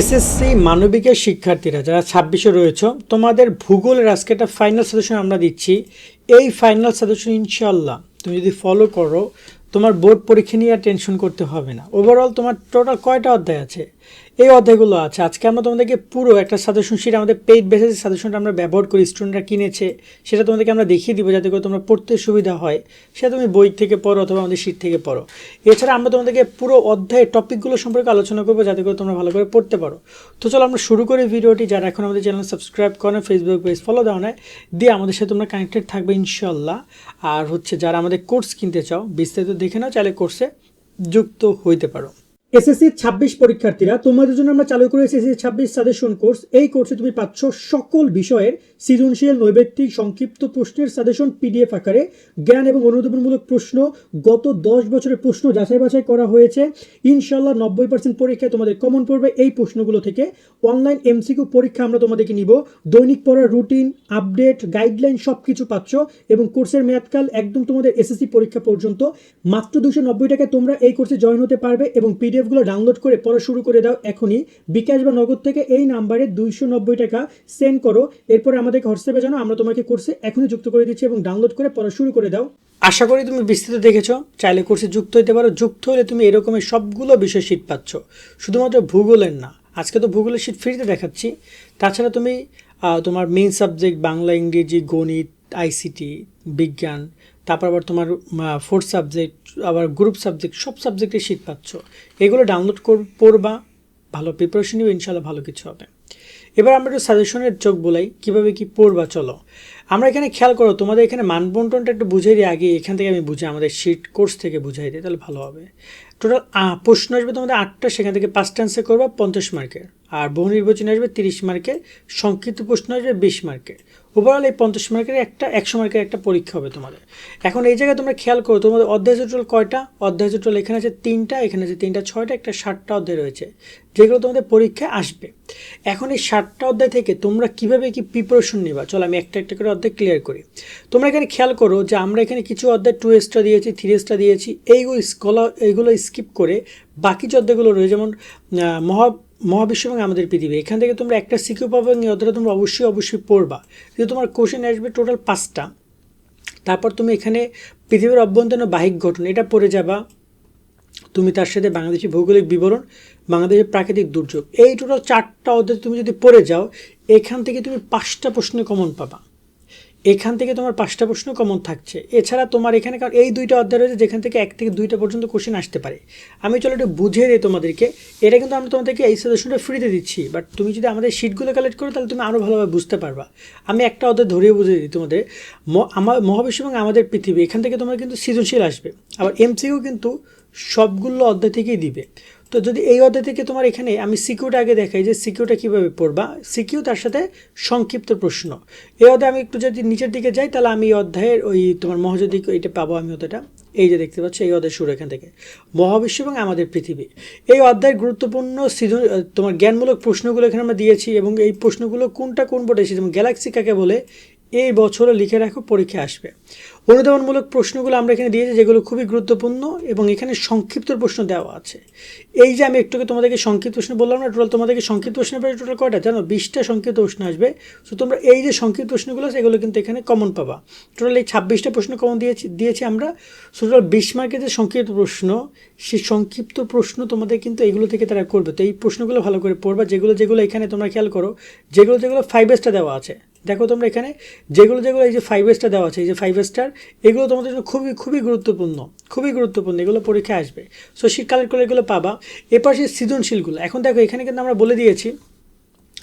SSC মানবিকের শিক্ষার্থীরা যারা ছাব্বিশে রয়েছে, তোমাদের ভূগোলের আজকে একটা ফাইনাল সাজেশন আমরা দিচ্ছি। এই ফাইনাল সাজেশন ইনশাল্লাহ তুমি যদি ফলো করো, তোমার বোর্ড পরীক্ষা নিয়ে আর টেনশন করতে হবে না। ওভারঅল তোমার টোটাল কয়টা অধ্যায় আছে? এই অধ্যায়গুলো আছে। আজকে আমরা তোমাদেরকে পুরো একটা সাজেশন শিট আমাদের পেইড বেসিস সাজেশনটা আমরা ব্যবহার করি স্টুডেন্টরা কিনেছে, সেটা তোমাদেরকে আমরা দেখিয়ে দিব যাতে করে তোমরা পড়তে সুবিধা হয়। সেটা তুমি বই থেকে পড়ো অথবা আমাদের শিট থেকে পড়ো। এছাড়া আমরা তোমাদেরকে পুরো অধ্যায়ের টপিকগুলো সম্পর্কে আলোচনা করব যাতে করে তোমরা ভালো করে পড়তে পারো। তো চলো আমরা শুরু করি ভিডিওটি। যারা এখন আমাদের চ্যানেল সাবস্ক্রাইব করে ফেসবুক পেজ ফলো দাও না দিয়ে আমাদের সাথে তোমরা কানেক্টেড থাকবে ইনশাল্লাহ আর হচ্ছে যারা আমাদের কোর্স কিনতে চাও, বিস্তারিত দেখে নাও, চাইলে কোর্সে যুক্ত হইতে পারো। এসএসসি ছাব্বিশ পরীক্ষার্থীরা, তোমাদের জন্য আমরা চালু করেছি এসএসসি ছাব্বিশ সাজেশন কোর্স এই কোর্সে তুমি পাচ্ছ সকল বিষয়ের সৃজনশীল, নৈবেত্তিক, সংক্ষিপ্ত প্রশ্নের সাজেশন পিডিএফ আকারে। জ্ঞান এবং অনুধাবনমূলক প্রশ্ন, গত দশ বছরের প্রশ্ন যাচাই বাছাই করা হয়েছে। ইনশাল্লাহ নব্বই পার্সেন্ট পরীক্ষায় তোমাদের কমন পড়বে এই প্রশ্নগুলো থেকে। অনলাইন এমসিকিউ পরীক্ষা আমরা তোমাদেরকে নিব। দৈনিক পড়ার রুটিন আপডেট গাইডলাইন সব কিছু পাচ্ছ এবং কোর্সের মেয়াদকাল একদম তোমাদের এসএসসি পরীক্ষা পর্যন্ত। মাত্র দুশো নব্বই টাকায় তোমরা এই কোর্সে জয়েন হতে পারবে এবং পিডিএফগুলো ডাউনলোড করে পড়া শুরু করে দাও এখনই। বিকাশ বা নগদ থেকে এই নাম্বারে দুইশো নব্বই টাকা সেন্ড করো। এরপরে আমাদেরকে হোয়াটসঅ্যাপে জানো আমরা তোমাকে কোর্সে এখনই যুক্ত করে দিচ্ছি এবং ডাউনলোড করে পড়া শুরু করে দাও। আশা করি তুমি বিস্তৃত দেখেছ। চাইলে কোর্সে যুক্ত হতে পারো। যুক্ত হলে তুমি এরকমের সবগুলো বিষয় শীট পাচ্ছ। শুধুমাত্র ভূগোলের না, আজকে তো ভূগোলের শীট ফ্রিতে দেখাচ্ছি। তাছাড়া তুমি তোমার মেইন সাবজেক্ট বাংলা, ইংরেজি, গণিত আইসিটি বিজ্ঞান তারপর আবার তোমার ফোর্থ সাবজেক্ট আবার গ্রুপ সাবজেক্ট সব সাবজেক্টে শীত পাচ্ছ। এগুলো ডাউনলোড কর, পড়বা, ভালো প্রিপারেশন নিবে ইনশাল্লাহ ভালো কিছু হবে। এবার আমরা একটু সাজেশনের চোখ বলাই, কীভাবে কি পড়বা, চলো। আমরা এখানে খেয়াল করো, তোমাদের এখানে মানবন্টনটা একটু বুঝিয়ে দিই, আগে এখান থেকে আমি বুঝাই, আমাদের শিট কোর্স থেকে বুঝাই দিই, তাহলে ভালো হবে। টোটাল প্রশ্ন আসবে তোমাদের আটটা, সেখান থেকে পাঁচটা আনসার করবা পঞ্চাশ মার্কের আর বহু নির্বাচনে আসবে তিরিশ মার্কের সংক্ষিপ্ত প্রশ্ন আসবে বিশ মার্কের ওভারঅল এই পঞ্চাশ মার্কের একটা, একশো মার্কের একটা পরীক্ষা হবে তোমাদের। এখন এই জায়গায় তোমরা খেয়াল করো, তোমাদের অধ্যায় টোটাল কয়টা? অধ্যায় টোটাল এখানে আছে তিনটা, এখানে আছে তিনটা, ছয়টা, একটা ষাটটা অধ্যায় রয়েছে, যেগুলো তোমাদের পরীক্ষায় আসবে। এখন এই ষাটটা অধ্যায় থেকে তোমরা কীভাবে কি প্রিপারেশন নেবা? চলো আমি একটা একটা করে অধ্যায় ক্লিয়ার করি। তোমরা এখানে খেয়াল করো যে আমরা এখানে কিছু অধ্যায় টু এক্সট্রা দিয়েছি থ্রি এক্সট্রা দিয়েছি, এইগুলো স্কলার এইগুলো স্কিপ করে বাকি যে অধ্যায়গুলো রয়েছে, যেমন মহা, মহাবিশ্ব এবং আমাদের পৃথিবী, এখান থেকে তোমরা একটা সিকিউ পাবো এবং অধ্যায়টা তোমরা অবশ্যই অবশ্যই পড়বা। কিন্তু তোমার কোশ্চেন আসবে টোটাল পাঁচটা। তারপর তুমি এখানে পৃথিবীর অভ্যন্তরীণ বাহিক গঠন, এটা পড়ে যাবা। তুমি তার সাথে বাংলাদেশি ভৌগোলিক বিবরণ, বাংলাদেশের প্রাকৃতিক দুর্যোগ, এই টোটাল চারটা অধ্যায় তুমি যদি পড়ে যাও, এখান থেকে তুমি পাঁচটা প্রশ্ন কমন পাবা। এখান থেকে তোমার পাঁচটা প্রশ্ন কমন থাকছে। এছাড়া তোমার এখানে কারণ এই দুইটা অধ্যায় রয়েছে যেখান থেকে এক থেকে দুইটা পর্যন্ত কোশ্চেন আসতে পারে। আমি চলো একটু বুঝিয়ে দিই তোমাদেরকে। এটা কিন্তু আমরা তোমাদেরকে এই সাজেশনটা ফ্রিতে দিচ্ছি বাট তুমি যদি আমাদের শিটগুলো কালেক্ট করো, তাহলে তুমি আরও ভালোভাবে বুঝতে পারবা। আমি একটা অধ্যায় ধরিয়ে বুঝিয়ে দিই তোমাদের। আমার, মহাবিশ্ব এবং আমাদের পৃথিবী, এখান থেকে তোমার কিন্তু সৃজনশীল আসবে। আবার এমসিকিউ কিন্তু সবগুলো অধ্যায় থেকেই দিবে। তো যদি এই থেকে তোমার এখানে আমি সিকিউটা আগে দেখাই যে সিকিউটা কীভাবে পড়বা সিকিউ তার সাথে সংক্ষিপ্ত প্রশ্ন। এই অধ্যায় আমি একটু যদি নিচের দিকে যাই, তাহলে আমি এই অধ্যায়ের ওই তোমার মহাজাদিক এইটা পাবো আমি অধ্যায়টা এই যে দেখতে পাচ্ছ, এই অধ্যায় শুরু এখান থেকে। মহাবিশ্ব এবং আমাদের পৃথিবী। এই অধ্যায়ের গুরুত্বপূর্ণ তোমার জ্ঞানমূলক প্রশ্নগুলো এখানে আমরা দিয়েছি এবং এই প্রশ্নগুলো কোনটা কোন বোর্ডে এসেছে যেমন গ্যালাক্সি কাকে বলে এই বছরে লিখে রাখো পরীক্ষা আসবে। অনুদানমূলক প্রশ্নগুলো আমরা এখানে দিয়েছি, যেগুলো খুবই গুরুত্বপূর্ণ এবং এখানে সংক্ষিপ্ত প্রশ্ন দেওয়া আছে। এই যে আমি একটুকে তোমাদেরকে সংক্ষিপ্ত প্রশ্ন বললাম না টোটাল তোমাদেরকে সংক্ষিপ্ত প্রশ্ন পেয়ে টোটাল কয়টা? জানো, বিশটা সংক্ষিপ্ত প্রশ্ন আসবে। সো তোমরা এই যে সংক্ষিপ্ত প্রশ্নগুলো আছে, এগুলো কিন্তু এখানে কমন পাবা। টোটাল এই ছাব্বিশটা প্রশ্ন কমন দিয়েছি দিয়েছি আমরা। সো টোটাল বিশ মার্কের যে সংক্ষিপ্ত প্রশ্ন, সেই সংক্ষিপ্ত প্রশ্ন তোমাদের কিন্তু এগুলো থেকে তারা করবে। তো এই প্রশ্নগুলো ভালো করে পড়বা, যেগুলো যেগুলো এখানে তোমরা খেয়াল করো, যেগুলো যেগুলো ফাইভ স্টার দেওয়া আছে। দেখো তোমরা এখানে, যেগুলো যেগুলো এই যে ফাইভ স্টার দেওয়া আছে, এই যে ফাইভ স্টার এগুলো তোমাদের জন্য খুবই খুবই গুরুত্বপূর্ণ খুবই গুরুত্বপূর্ণ, এগুলো পরীক্ষায় আসবে। সো শীত কালেক্ট করে এগুলো পাবা। সেই সৃজনশীলগুলো। এখন দেখো, এখানে কিন্তু আমরা বলে দিয়েছি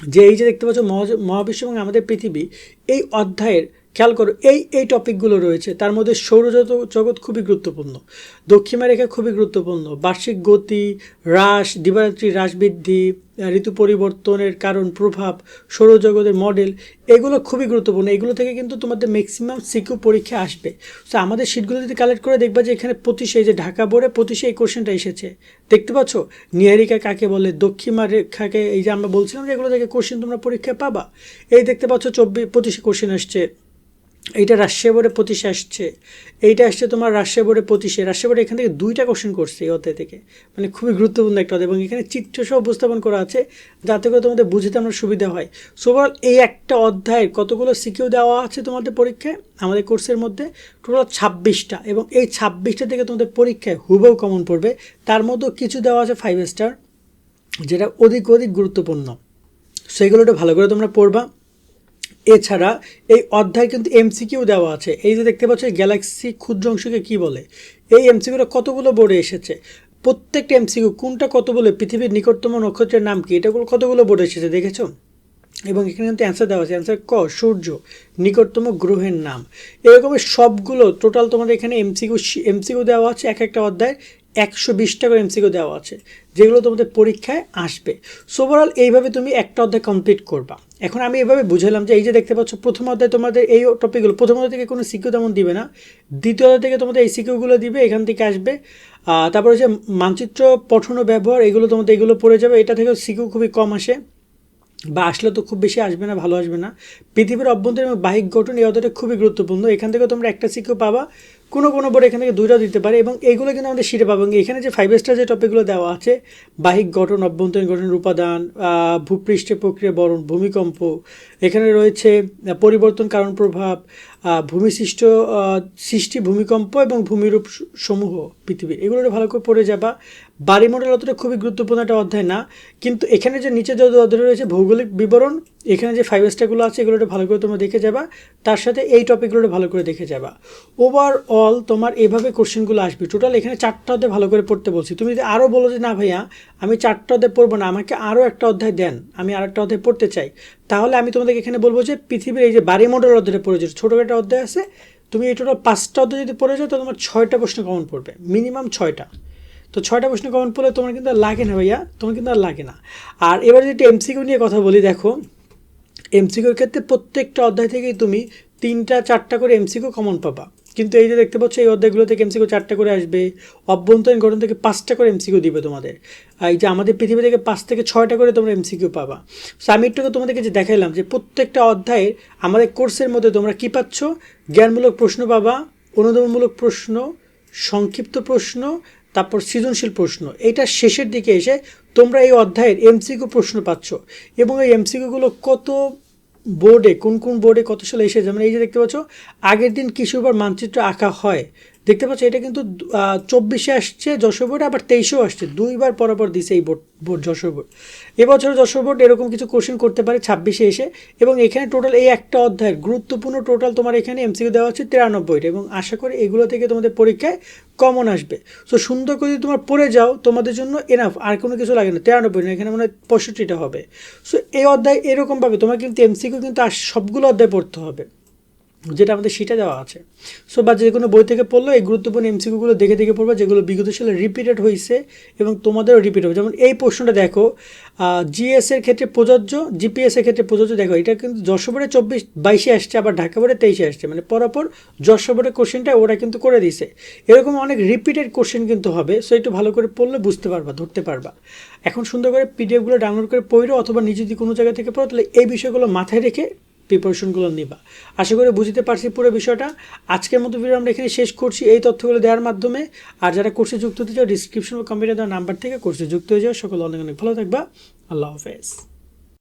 যে, এই যে দেখতে পাচ্ছ মহা- মহাবিশ্ব এবং আমাদের পৃথিবী, এই অধ্যায়ের খেয়াল করো, এই এই টপিকগুলো রয়েছে। তার মধ্যে সৌরজগৎ জগৎ খুবই গুরুত্বপূর্ণ, দক্ষিণা রেখা খুবই গুরুত্বপূর্ণ, বার্ষিক গতি, হ্রাস দিবারাত্রি হ্রাস বৃদ্ধি, ঋতু পরিবর্তনের কারণ, প্রভাব, সৌরজগতের মডেল এগুলো খুবই গুরুত্বপূর্ণ। এগুলো থেকে কিন্তু তোমাদের ম্যাক্সিমাম সিকিউ পরীক্ষা আসবে। তো আমাদের শিটগুলো যদি কালেক্ট করে দেখবা যে এখানে পঁচিশে যে ঢাকা বোর্ডে পঁচিশে এই কোশ্চেনটা এসেছে। দেখতে পাচ্ছ? নিহারিকা কাকে বলে দক্ষিমা রেখাকে এই যে আমরা বলছিলাম যে এগুলো থেকে কোশ্চেন তোমরা পরীক্ষায় পাবা। এই দেখতে পাচ্ছ, চব্বিশ, পঁচিশে কোশ্চেন আসছে। এইটা রাজশাহী বোর্ডে পঁচিশে আসছে। এইটা আসছে তোমার রাজশাহী বোর্ডে পঁচিশে রাজশাহী বোর্ডে এখান থেকে দুইটা কোশ্চেন করছে এই অধ্যায় থেকে। মানে খুবই গুরুত্বপূর্ণ একটা অধ্যায় এবং এখানে চিত্রসহ উপস্থাপন করা আছে যাতে করে তোমাদের বুঝতে আমরা সুবিধা হয়। সো ওভারঅল এই একটা অধ্যায়ের কতগুলো সিকিউ দেওয়া আছে তোমাদের পরীক্ষায়? আমাদের কোর্সের মধ্যে টোটাল ছাব্বিশটা এবং এই ছাব্বিশটা থেকে তোমাদের পরীক্ষায় হুবহু কমন পড়বে। তার মধ্যেও কিছু দেওয়া আছে ফাইভ স্টার যেটা অধিক অধিক গুরুত্বপূর্ণ। সেগুলো ভালো করে তোমরা পড়বা। এছাড়া এই অধ্যায় কিন্তু এমসিকিউ দেওয়া আছে। এই যে দেখতে পাচ্ছ গ্যালাক্সি ক্ষুদ্র অংশকে কী বলে? এই এমসিকিউটা কতগুলো বোর্ডে এসেছে? প্রত্যেকটা এমসিকিউ কোনটা কত বলে? পৃথিবীর নিকটতম নক্ষত্রের নাম কি? এটাগুলো কতগুলো বোর্ডে এসেছে, দেখেছ? এবং এখানে কিন্তু অ্যান্সার দেওয়া আছে। অ্যান্সার ক, সূর্য, নিকটতম গ্রহের নাম। এরকমের সবগুলো টোটাল তোমাদের এখানে এমসিকিউ এমসিকিউ দেওয়া আছে এক একটা অধ্যায়। একশো বিশটা করে এমসিকিউ দেওয়া আছে, যেগুলো তোমাদের পরীক্ষায় আসবে। সো ওভারঅল এইভাবে তুমি একটা অধ্যায় কমপ্লিট করবা। এখন আমি এভাবে বুঝালাম যে এই যে দেখতে পাচ্ছ, প্রথম অধ্যায় তোমাদের এই টপিকগুলো প্রথম অধ্যায় থেকে কোনো সিকিউ তেমন দিবে না, দ্বিতীয় অধ্যায় থেকে তোমাদের এই সিকিউগুলো দিবে, এখান থেকে আসবে। তারপরে যে মানচিত্র, পঠন ও ব্যবহার, এগুলো তোমাদের, এগুলো পড়ে যাবে। এটা থেকে সিকিউ খুবই কম আসে, বা আসলে তো খুব বেশি আসবে না, ভালো আসবে না। পৃথিবীর অভ্যন্তরীণ এবং বাহিক গঠন এই অধ্যায়টা খুবই গুরুত্বপূর্ণ। এখান থেকে তোমরা একটা সিকিউ পাবা। কোনো কোনো বোর্ড এখান থেকে দুইটাও দিতে পারে এবং এইগুলো কিন্তু আমাদের শিটে পাবো এখানে যে ফাইভ স্টার যে টপিকগুলো দেওয়া আছে, বাহিক গঠন, অভ্যন্তরীণ গঠনের উপাদান ভূপৃষ্ঠের প্রক্রিয়া, বরণ, ভূমিকম্প, এখানে রয়েছে পরিবর্তন কারণ প্রভাব ভূমিসৃষ্ট সৃষ্টি ভূমিকম্প এবং ভূমিরূপ সমূহ পৃথিবীর। এগুলো ভালো করে পড়ে যাবা। বাড়িমণ্ডল অতটা খুবই গুরুত্বপূর্ণ একটা অধ্যায় না, কিন্তু এখানে যে নিচে যে অধ্যায় রয়েছে, ভৌগোলিক বিবরণ, এখানে যে ফাইভ স্টারগুলো আছে এগুলো ভালো করে তোমরা দেখে যাবা। তার সাথে এই টপিকগুলো ভালো করে দেখে যাবা। ওভারঅল তোমার এভাবে কোশ্চেনগুলো আসবে। টোটাল এখানে চারটা অধ্যায় ভালো করে পড়তে বলছি। তুমি যদি আরও বলো যে, না ভাইয়া, আমি চারটা অধ্যায় পড়ব না, আমাকে আরও একটা অধ্যায় দেন, আমি আর একটা অধ্যায় পড়তে চাই। তাহলে আমি তোমাদেরকে এখানে বলব যে, পৃথিবীর এই যে বাড়িমণ্ডল অধ্যায়টা পড়ে যাচ্ছে ছোটো একটা অধ্যায় আছে, তুমি এই টোটাল পাঁচটা অধ্যায় যদি পড়ে যাও তাহলে তোমার ছয়টা প্রশ্ন কমন পড়বে মিনিমাম ছয়টা। তো ছয়টা প্রশ্ন কমন পড়লে তোমার কিন্তু আর লাগে না ভাইয়া, তোমার কিন্তু আর লাগে না। আর এবার যদি এমসিকিউ নিয়ে কথা বলি, দেখো এমসিকিউর ক্ষেত্রে প্রত্যেকটা অধ্যায় থেকেই তুমি তিনটা, চারটা করে এমসিকিউ কমন পাবা। কিন্তু এই যে দেখতে পাচ্ছ, এই অধ্যায়গুলো থেকে এমসিকিউ চারটা করে আসবে। অভ্যন্তরীণ গঠন থেকে পাঁচটা করে এমসিকিউ দিবে তোমাদের। এই যে আমাদের পৃথিবী থেকে পাঁচ থেকে ছয়টা করে তোমরা এমসিকিউ পাবা। সো আমি একটু তোমাদেরকে যে দেখাইলাম যে প্রত্যেকটা অধ্যায়ে আমাদের কোর্সের মধ্যে তোমরা কী পাচ্ছ? জ্ঞানমূলক প্রশ্ন পাবা, অনুদানমূলক প্রশ্ন, সংক্ষিপ্ত প্রশ্ন, তারপর সৃজনশীল প্রশ্ন। এটা শেষের দিকে এসে তোমরা এই অধ্যায়ের এমসিকিউ প্রশ্ন পাচ্ছ। এবং এই এমসিকিউগুলো কত বোর্ডে কোন কোন বোর্ডে কত সালে এসেছে? মানে এই যে দেখতে পাচ্ছ, আগের দিন কিশোরবার মানচিত্র আঁকা হয়। দেখতে পাচ্ছ, এটা কিন্তু চব্বিশে আসছে যশোর বোর্ড, আবার তেইশেও আসছে। দুইবার পরপর দিছে এই বোর্ড বোর্ড, যশোর বোর্ড। এবছর যশোর বোর্ড এরকম কিছু কোশ্চেন করতে পারে ছাব্বিশে এসে, এবং এখানে টোটাল এই একটা অধ্যায়ের গুরুত্বপূর্ণ টোটাল তোমার এখানে এমসিকিউ দেওয়া হচ্ছে তিরানব্বইটা, এবং আশা করি এগুলো থেকে তোমাদের পরীক্ষায় কমন আসবে। সো সুন্দর করে যদি তোমার পড়ে যাও, তোমাদের জন্য এনাফ আর কোনো কিছু লাগে না, তিরানব্বই না, এখানে মনে পঁয়ষট্টিটা হবে। সো এই অধ্যায় এরকমভাবে, তোমার কিন্তু এমসিকিউ কিন্তু সবগুলো অধ্যায় পড়তে হবে। যেটা আমাদের সেটা দেওয়া আছে। সো বা যে কোনো বই থেকে পড়ল এই গুরুত্বপূর্ণ এমসিকিউগুলো দেখে দেখে পড়বা, যেগুলো বিগত সালে রিপিটেড হয়েছে এবং তোমাদেরও রিপিট হবে যেমন এই প্রশ্নটা দেখো জিএস এর ক্ষেত্রে প্রযোজ্য জিপিএস এর ক্ষেত্রে প্রযোজ্য দেখো, এটা কিন্তু যশোর বোর্ডে চব্বিশ, বাইশে আসছে, আবার ঢাকা বোর্ডে তেইশে আসছে। মানে পরপর যশোর বোর্ডের কোশ্চেনটা ওরা কিন্তু করে দিছে এরকম অনেক রিপিটেড কোশ্চেন কিন্তু হবে সো একটু ভালো করে পড়লে বুঝতে পারবা, ধরতে পারবা। এখন সুন্দর করে পিডিএফগুলো ডাউনলোড করে পড়ো, অথবা নিজে যদি কোনো জায়গা থেকে পড়ো, তাহলে এই বিষয়গুলো মাথায় রেখে প্রিপারেশনগুলো নিবা। আশা করি বুঝতে পারছি পুরো বিষয়টা। আজকের মতো ভিডিও আমরা এখানে শেষ করছি। এই তথ্যগুলো দেওয়ার মাধ্যমে আর যারা কোর্সে যুক্ত হতে চাও ডিসক্রিপশন বা কম্পিউটার দেওয়া নাম্বার থেকে কোর্সে যুক্ত হয়ে যাও। সকল অনেক অনেক ভালো থাকবা। আল্লাহ হাফেজ।